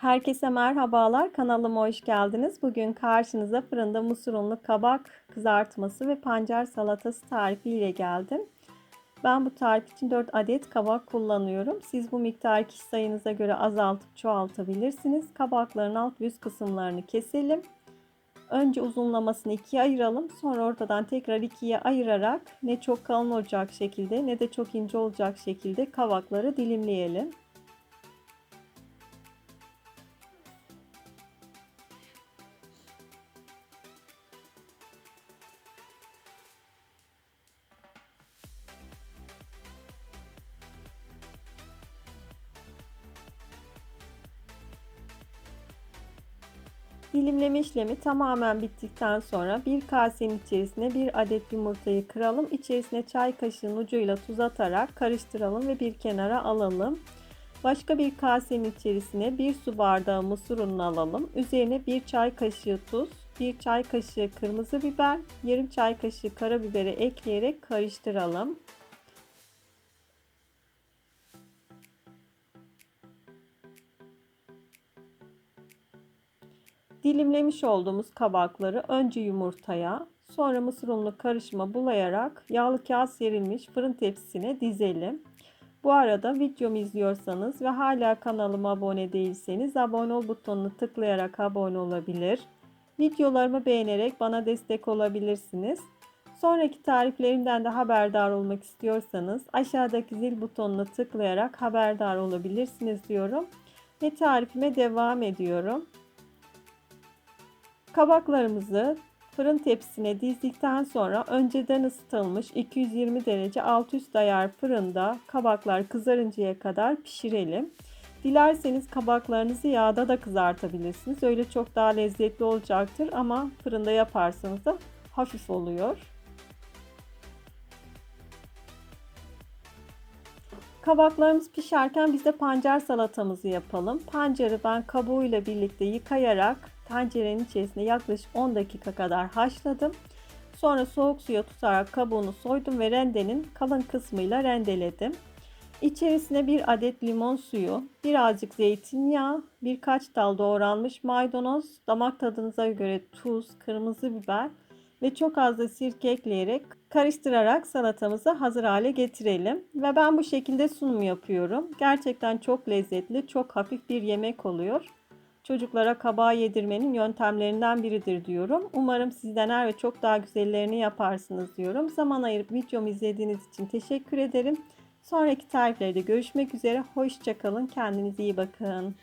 Herkese merhabalar. Kanalıma hoş geldiniz. Bugün karşınıza fırında mısır unlu kabak kızartması ve pancar salatası tarifi ile geldim. Ben bu tarif için 4 adet kabak kullanıyorum. Siz bu miktar kişi sayınıza göre azaltıp çoğaltabilirsiniz. Kabakların alt üst kısımlarını keselim. Önce uzunlamasını ikiye ayıralım. Sonra ortadan tekrar ikiye ayırarak ne çok kalın olacak şekilde ne de çok ince olacak şekilde kabakları dilimleyelim. Dilimleme işlemi tamamen bittikten sonra bir kasenin içerisine bir adet yumurtayı kıralım. İçerisine çay kaşığının ucuyla tuz atarak karıştıralım ve bir kenara alalım. Başka bir kasenin içerisine bir su bardağı mısır ununu alalım. Üzerine bir çay kaşığı tuz, bir çay kaşığı kırmızı biber, yarım çay kaşığı karabiberi ekleyerek karıştıralım. Dilimlemiş olduğumuz kabakları önce yumurtaya, sonra mısır unlu karışıma bulayarak yağlı kağıt serilmiş fırın tepsisine dizelim. Bu arada videomu izliyorsanız ve hala kanalıma abone değilseniz abone ol butonunu tıklayarak abone olabilir. Videolarımı beğenerek bana destek olabilirsiniz. Sonraki tariflerimden de haberdar olmak istiyorsanız aşağıdaki zil butonuna tıklayarak haberdar olabilirsiniz diyorum. Ve tarifime devam ediyorum. Kabaklarımızı fırın tepsisine dizdikten sonra önceden ısıtılmış 220 derece alt üst ayar fırında kabaklar kızarıncaya kadar pişirelim. Dilerseniz kabaklarınızı yağda da kızartabilirsiniz. Öyle çok daha lezzetli olacaktır ama fırında yaparsanız da hafif oluyor. Kabaklarımız pişerken biz de pancar salatamızı yapalım. Pancarı ben kabuğuyla birlikte yıkayarak tencerenin içerisinde yaklaşık 10 dakika kadar haşladım. Sonra soğuk suya tutarak kabuğunu soydum ve rendenin kalın kısmıyla rendeledim. İçerisine bir adet limon suyu, birazcık zeytinyağı, birkaç dal doğranmış maydanoz, damak tadınıza göre tuz, kırmızı biber ve çok az da sirke ekleyerek karıştırarak salatamızı hazır hale getirelim. Ve ben bu şekilde sunum yapıyorum. Gerçekten çok lezzetli, çok hafif bir yemek oluyor. Çocuklara kabağı yedirmenin yöntemlerinden biridir diyorum. Umarım siz dener ve çok daha güzellerini yaparsınız diyorum. Zaman ayırıp videomu izlediğiniz için teşekkür ederim. Sonraki tariflerde görüşmek üzere. Hoşçakalın. Kendinize iyi bakın.